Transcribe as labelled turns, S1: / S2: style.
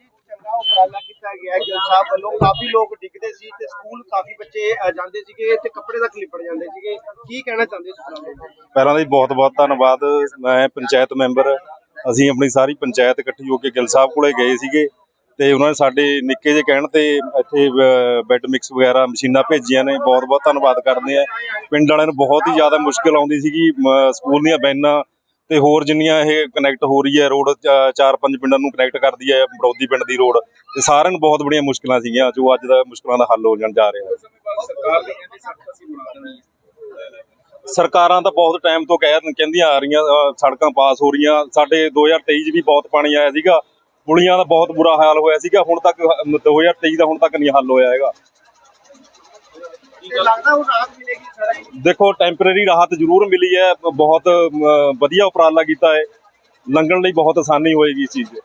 S1: ਜੀ ਚੰਗਾ ਉਪਰਾਲਾ ਕੀਤਾ ਗਿਆ ਗਿੱਲ ਸਾਹਿਬ ਵੱਲੋਂ। ਕਾਫੀ ਲੋਕ ਡਿੱਗਦੇ ਸੀ ਤੇ ਸਕੂਲ ਕਾਫੀ ਬੱਚੇ ਅ, ਜਾਂਦੇ ਸੀਗੇ ਤੇ ਕੱਪੜੇ ਤੱਕ ਲਿਪੜ ਜਾਂਦੇ ਸੀਗੇ। ਕੀ ਕਹਿਣਾ ਚਾਹੁੰਦੇ ਇਸ ਉਪਰਾਲੇ ਨੂੰ
S2: ਪਹਿਲਾਂ ਦਾ ਜੀ ਬਹੁਤ ਬਹੁਤ ਧੰਨਵਾਦ। ਮੈਂ ਪੰਚਾਇਤ ਮੈਂਬਰ ਅਸੀਂ ਆਪਣੀ ਸਾਰੀ ਪੰਚਾਇਤ ਇਕੱਠੀ ਹੋ ਕੇ ਗਿੱਲ ਸਾਹਿਬ ਕੋਲੇ ਗਏ ਸੀਗੇ ਤੇ ਉਹਨਾਂ ਨੇ ਸਾਡੇ ਨਿੱਕੇ ਜਿਹੇ ਕਹਿਣ ਤੇ ਇੱਥੇ ਬੈੱਡ ਮਿਕਸ ਵਗੈਰਾ ਮਸ਼ੀਨਾਂ ਭੇਜੀਆਂ ਨੇ। ਬਹੁਤ ਬਹੁਤ ਧੰਨਵਾਦ ਕਰਦੇ ਆ ਪਿੰਡ ਵਾਲਿਆਂ ਨੂੰ ਬਹੁਤ ਹੀ ਜ਼ਿਆਦਾ ਮੁਸ਼ਕਲ ਆਉਂਦੀ ਸੀਗੀ ਮ, ਸਕੂਲ ਦੀਆਂ ਵੈਨਾਂ ਤੇ ਹੋਰ ਜਿੰਨੀਆਂ ਇਹ ਕਨੈਕਟ ਹੋ ਰਹੀ ਹੈ ਰੋਡ ਚਾਰ ਪੰਜ ਪਿੰਡਾਂ ਨੂੰ ਕਨੈਕਟ ਕਰਦੀ ਹੈ ਬੜੌਦੀ ਪਿੰਡ ਦੀ ਰੋਡ ਤੇ ਸਾਰਿਆਂ ਨੂੰ ਬਹੁਤ ਬੜੀਆਂ ਮੁਸ਼ਕਲਾਂ ਸੀਗੀਆਂ ਜੋ ਅੱਜ ਦਾ ਮੁਸ਼ਕਲਾਂ ਦਾ ਹੱਲ ਹੋ ਜਾਣ ਜਾ ਰਿਹਾ ਸਰਕਾਰਾਂ ਤਾਂ ਬਹੁਤ ਟਾਈਮ ਤੋਂ ਕਹਿ ਕਹਿੰਦੀਆਂ ਆ ਰਹੀਆਂ ਸੜਕਾਂ ਪਾਸ ਹੋ ਰਹੀਆਂ। ਸਾਡੇ 2023 'ਚ ਵੀ ਬਹੁਤ ਪਾਣੀ ਆਇਆ ਸੀਗਾ। ਪੁਲੀਆਂ ਦਾ ਬਹੁਤ ਬੁਰਾ ਹਾਲ ਹੋਇਆ ਸੀਗਾ। ਹੁਣ ਤੱਕ ਅ, 2023 ਦਾ ਹੁਣ ਤੱਕ ਨਹੀਂ ਹੱਲ ਹੋਇਆ ਹੈਗਾ। ਦੇਖੋ ਟੈਂਪਰੇਰੀ ਰਾਹਤ ਜ਼ਰੂਰ ਮਿਲੀ ਹੈ, ਬਹੁਤ ਵਧੀਆ ਉਪਰਾਲਾ ਕੀਤਾ ਹੈ। ਲੰਘਣ ਲਈ ਬਹੁਤ ਆਸਾਨੀ ਹੋਏਗੀ ਇਸ ਚੀਜ਼ 'ਚ